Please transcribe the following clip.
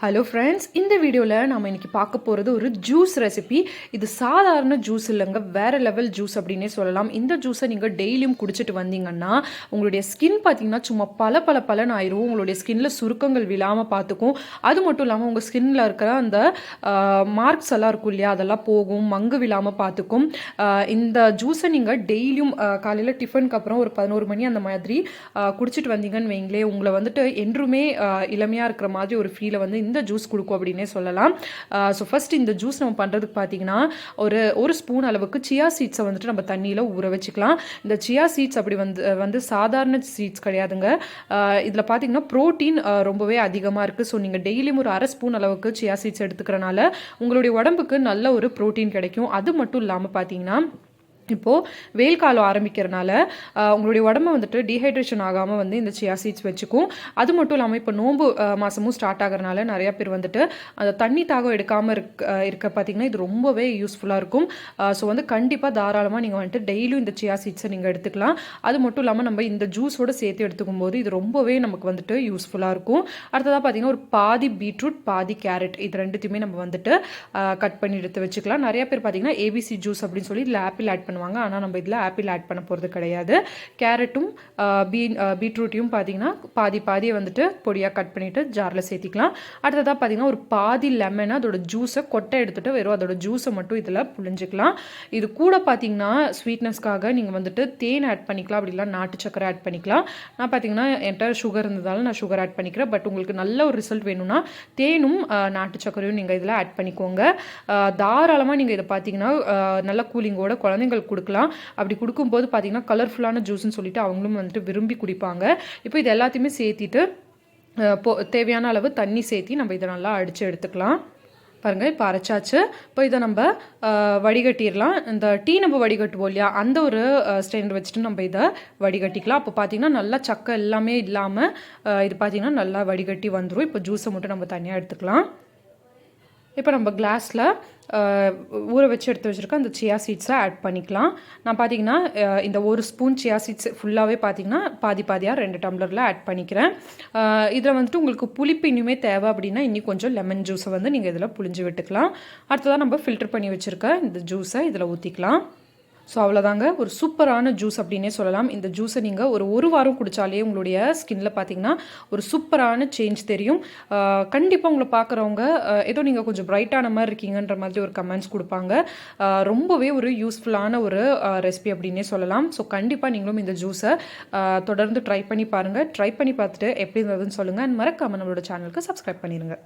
Hello friends இந்த வீடியோவில் நம்ம இன்றைக்கி பார்க்க போகிறது ஒரு ஜூஸ் ரெசிபி இது சாதாரண ஜூஸ் இல்லைங்க. வேறு லெவல் ஜூஸ் அப்படின்னே சொல்லலாம். இந்த ஜூஸை நீங்கள் டெய்லியும் குடிச்சிட்டு வந்தீங்கன்னா உங்களுடைய ஸ்கின் பார்த்தீங்கன்னா சும்மா பல பல பலன் ஆயிரும். உங்களுடைய ஸ்கின்ல சுருக்கங்கள் விழாமல் பார்த்துக்கும் அது மட்டும் இல்லாமல் உங்கள் ஸ்கின்ல இருக்கிற அந்த மார்க்ஸ் எல்லாம் இருக்கும் இல்லையா? அதெல்லாம் போகும். மங்கு விழாமல் பார்த்துக்கும் இந்த ஜூஸை நீங்கள் டெய்லியும் காலையில் டிஃபனுக்கு அப்புறம் ஒரு பதினோரு மணி அந்த மாதிரி குடிச்சிட்டு வந்தீங்கன்னு வைங்களேன். உங்களை வந்துட்டு என்றுமே இளமையாக இருக்கிற மாதிரி ஒரு ஃபீலை வந்து இந்த ஜூஸ் கொடுக்கும் அப்படின்னே சொல்லலாம். ஸோ ஃபர்ஸ்ட் இந்த ஜூஸ் நம்ம பண்ணுறதுக்கு பார்த்தீங்கன்னா ஒரு ஒரு ஸ்பூன் அளவுக்கு சியா சீட்ஸை வந்துட்டு நம்ம தண்ணியில் ஊற வச்சுக்கலாம். இந்த சியா சீட்ஸ் அப்படி வந்து வந்து சாதாரண சீட்ஸ் கிடையாதுங்க. இதில் பார்த்தீங்கன்னா ப்ரோட்டீன் ரொம்பவே அதிகமாக இருக்குது ஸோ நீங்கள் டெய்லியும் ஒரு அரை ஸ்பூன் அளவுக்கு சியா சீட்ஸ் எடுத்துக்கிறனால உங்களுடைய உடம்புக்கு நல்ல ஒரு ப்ரோட்டீன் கிடைக்கும். அது மட்டும் இல்லாமல் பார்த்தீங்கன்னா இப்போது வெயில் காலம் ஆரம்பிக்கிறனால உங்களுடைய உடம்ப வந்துட்டு டீஹைட்ரேஷன் ஆகாமல் வந்து இந்த சியா சீட்ஸ் வச்சுக்கும். அது மட்டும் இல்லாமல் இப்போ நோம்பு மாதமும் ஸ்டார்ட் ஆகிறனால நிறையா பேர் வந்துட்டு அந்த தண்ணி தாகம் எடுக்காமல் இருக்க இருக்க பார்த்தீங்கன்னா இது ரொம்பவே யூஸ்ஃபுல்லாக இருக்கும். ஸோ வந்து கண்டிப்பாக தாராளமாக நீங்கள் வந்துட்டு டெய்லியும் இந்த சியா சீட்ஸை நீங்கள் எடுத்துக்கலாம். அது மட்டும் இல்லாமல் நம்ம இந்த ஜூஸோட சேர்த்து எடுத்துக்கும் போது இது ரொம்பவே நமக்கு வந்துட்டு யூஸ்ஃபுல்லாக இருக்கும். அடுத்ததாக பார்த்தீங்கன்னா ஒரு பாதி பீட்ரூட் பாதி கேரட் இது ரெண்டுத்தையுமே நம்ம வந்துட்டு கட் பண்ணி எடுத்து வச்சுக்கலாம். நிறைய பேர் பார்த்தீங்கன்னா ஏபிசி ஜூஸ் அப்படின்னு சொல்லி இதில் ஆப்பிள் ஆட் பண்ணுவாங்க. ஆனால் நம்ம இதில் ஆப்பிள் ஆட் பண்ண போகிறது கிடையாது. கேரட்டும் பீன் பீட்ரூட்டையும் பார்த்தீங்கன்னா பாதி பாதியை வந்துட்டு பொடியாக கட் பண்ணிவிட்டு ஜாரில் சேர்த்திக்கலாம். அடுத்ததாக பார்த்தீங்கன்னா ஒரு பாதி லெமன் அதோட ஜூஸை கொட்டை எடுத்துட்டு வெறும் அதோட ஜூஸை மட்டும் இதில் புழிஞ்சிக்கலாம். இது கூட பார்த்தீங்கன்னா ஸ்வீட்னஸ்க்காக நீங்கள் வந்துட்டு தேன் ஆட் பண்ணிக்கலாம். அப்படி நாட்டு சக்கரை ஆட் பண்ணிக்கலாம். நான் பார்த்தீங்கன்னா என்கிட்ட சுகர் இருந்ததால் நான் சுகர் ஆட் பண்ணிக்கிறேன். பட் உங்களுக்கு நல்ல ஒரு ரிசல்ட் வேணும்னா தேனும் நாட்டு சக்கரையும் நீங்கள் இதில் ஆட் பண்ணிக்கோங்க. தாராளமாக நீங்கள் இதை பார்த்தீங்கன்னா நல்ல கூலிங்கோட குழந்தைங்களுக்கு கொடுக்கலாம். அப்படி கொடுக்கும்போது பார்த்தீங்கன்னா கலர்ஃபுல்லான ஜூஸ்னு சொல்லிட்டு அவங்களும் வந்துட்டு விரும்பி குடிப்பாங்க. இப்போ இது எல்லாத்தையுமே சேர்த்திட்டு போ தேவையான அளவு தண்ணி சேர்த்தி நம்ம இதை நல்லா அடித்து எடுத்துக்கலாம். பாருங்கள் இப்போ அரைச்சாச்சு. இப்போ இதை நம்ம வடிகட்டிடலாம். இந்த டீ நம்ம வடிகட்டுவோம் இல்லையா? அந்த ஒரு ஸ்டெயினர் வச்சுட்டு நம்ம இதை வடிகட்டிக்கலாம். அப்போ பார்த்தீங்கன்னா நல்லா சக்கை எல்லாமே இல்லாமல் இது பார்த்தீங்கன்னா நல்லா வடிகட்டி வந்துடும் இப்போ ஜூஸை மட்டும் நம்ம தனியாக எடுத்துக்கலாம். இப்போ நம்ம கிளாஸில் ஊற வச்சு எடுத்து வச்சுருக்க அந்த சியா சீட்ஸை ஆட் பண்ணிக்கலாம். நான் பார்த்தீங்கன்னா இந்த ஒரு ஸ்பூன் சியா சீட்ஸ் ஃபுல்லாகவே பார்த்தீங்கன்னா பாதி பாதியாக ரெண்டு டம்ளரில் ஆட் பண்ணிக்கிறேன். இதில் வந்துட்டு உங்களுக்கு புளிப்பு இனிமே தேவை அப்படின்னா இன்னும் கொஞ்சம் லெமன் ஜூஸை வந்து நீங்கள் இதில் புளிஞ்சு விட்டுக்கலாம். அடுத்ததாக நம்ம ஃபில்டர் பண்ணி வச்சுருக்க இந்த ஜூஸை இதில் ஊற்றிக்கலாம் ஸோ அவ்வளோதாங்க ஒரு சூப்பரான ஜூஸ் அப்படின்னே சொல்லலாம். இந்த ஜூஸை நீங்கள் ஒரு ஒரு வாரம் குடித்தாலே உங்களுடைய ஸ்கின்ல பார்த்தீங்கன்னா ஒரு சூப்பரான சேஞ்ச் தெரியும். கண்டிப்பாக உங்களை பார்க்குறவங்க ஏதோ நீங்கள் கொஞ்சம் பிரைட்டான மாதிரி இருக்கீங்கன்ற மாதிரி ஒரு கமெண்ட்ஸ் கொடுப்பாங்க. ரொம்பவே ஒரு யூஸ்ஃபுல்லான ஒரு ரெசிபி அப்படின்னே சொல்லலாம். ஸோ கண்டிப்பாக நீங்களும் இந்த ஜூஸை தொடர்ந்து ட்ரை பண்ணி பாருங்கள் ட்ரை பண்ணி பார்த்துட்டு எப்படி இருந்ததுன்னு சொல்லுங்கள் அண்ட் மறக்காமல் நம்மளோட சேனலுக்கு சப்ஸ்கிரைப் பண்ணிடுங்க